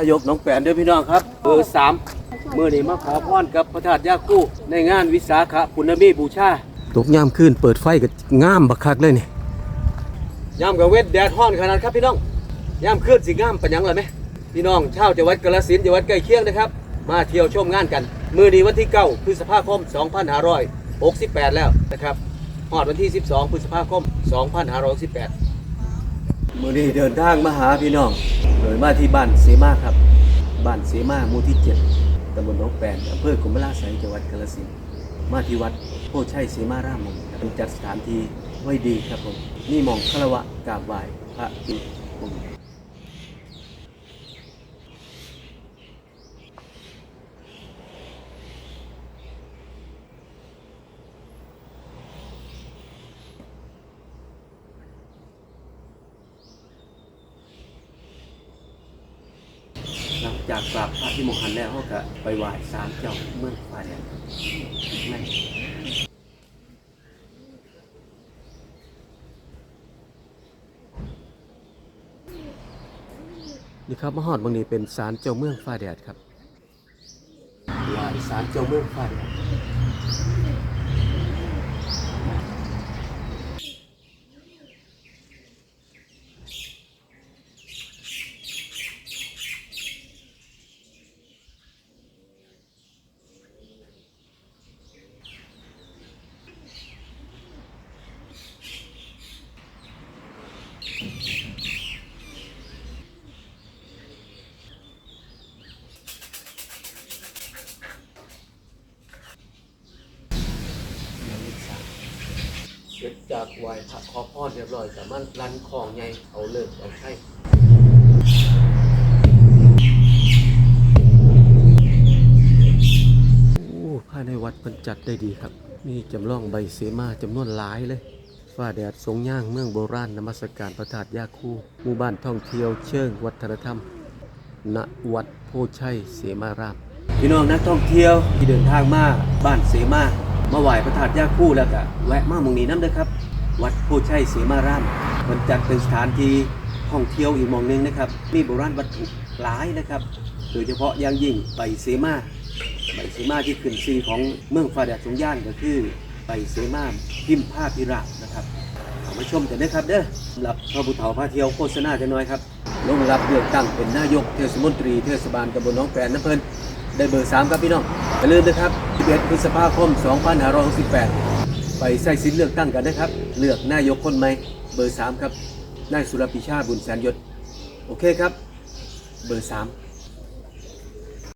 ายกน้องแปนด้อพี่น้องครับเบอร์สามเมื่อนี้มาขอพรกับพระธาตุยาคูในงานวิสาขปุณมีบูชาตกยามขึ้นเปิดไฟกับงามบักคักเลยนี่ยามกับเวทแดดฮ้อนขนาดครับพี่น้องยามขึ้นสิงามปัญญังเลยไหมพี่น้องชาวจังหวัดกาฬสินธุ์จังหวัดใกล้เคียงนะครับ มาเที่ยวชมงานกัน มื่อนี้วันที่9พฤษภาคม 2568 แล้วนะครับฮอดวันที่ 12พฤษภาคม 2568มื่อนี้เดินทางมาหาพี่น้อง โดยมาที่บ้านเสมาครับ บ้านเสมาหมู่ที่ 7ตำบลหนองแปนอำเภอกุมลาไสยจังหวัดกาฬสินธุ์มาที่วัดโพชัยเสมารามมงเป็นจัดสถานที่ไว้ดีครับผมนี่มองคารวะกราบไหว้พระปิณม จากกราบพระที่มงหันแล้วเขาก็ไปไหว้ศาลเจ้าเมืองฟ้าแดงนั่นนี่ครับมหอดบางนี้เป็นศาลเจ้าเมืองฟ้าแดดครับไหว้ศาลเจ้าเมืองฟ้าแดด เสร็จจากไหว้พระขอพรเรียบร้อยสามารถรันของไงเอาเลิกเอาใช้ภายในวัดเพิ่นจัดได้ดีครับ มีจำลองใบเสมาจำนวนหลายเลยฟ้าแดดสงย่างเมืองโบราณนมัสการพระธาตุยาคูหมู่บ้านท่องเที่ยวเชิงวัฒนธรรม ณวัดโพชัยเสมารามพี่น้องนักท่องเที่ยวที่เดินทางมาบ้านเสมา มาไหว้พระธาตุยาคู่แล้วก็แวะมาหมองนี้น้ำเด้อครับ วัดโพชัยเสมารามมันจัดเป็นสถานที่ท่องเที่ยวอีกมองหนึงนะครับมีโบราณวัตถุหลายนะครับ โดยเฉพาะอย่างยิ่งใบเสมาใบเสมาที่ขึ้นซีของเมืองฟาแดดสงย่านก็คือใบเสมาพิมพ์ผ้าพิระนะครับเอามาชมกันนะครับเด้อสำหรับพระบุเถาพาเที่ยวโฆษณาจะน้อยครับลงรับเลือกตั้งเป็นนายกเทศมนตรีเทศบาลตำบลหนองแปนน้ำเพลิน ได้เบอร์3ครับพี่น้องอย่าลืมนะครับ 11 พฤษภาคม 2568 ไปใส่สิทธิ์เลือกตั้งกันนะครับ เลือกนายกคนใหม่เบอร์3ครับนายสุรปิชาบุญแสนยศ โอเคครับ เบอร์3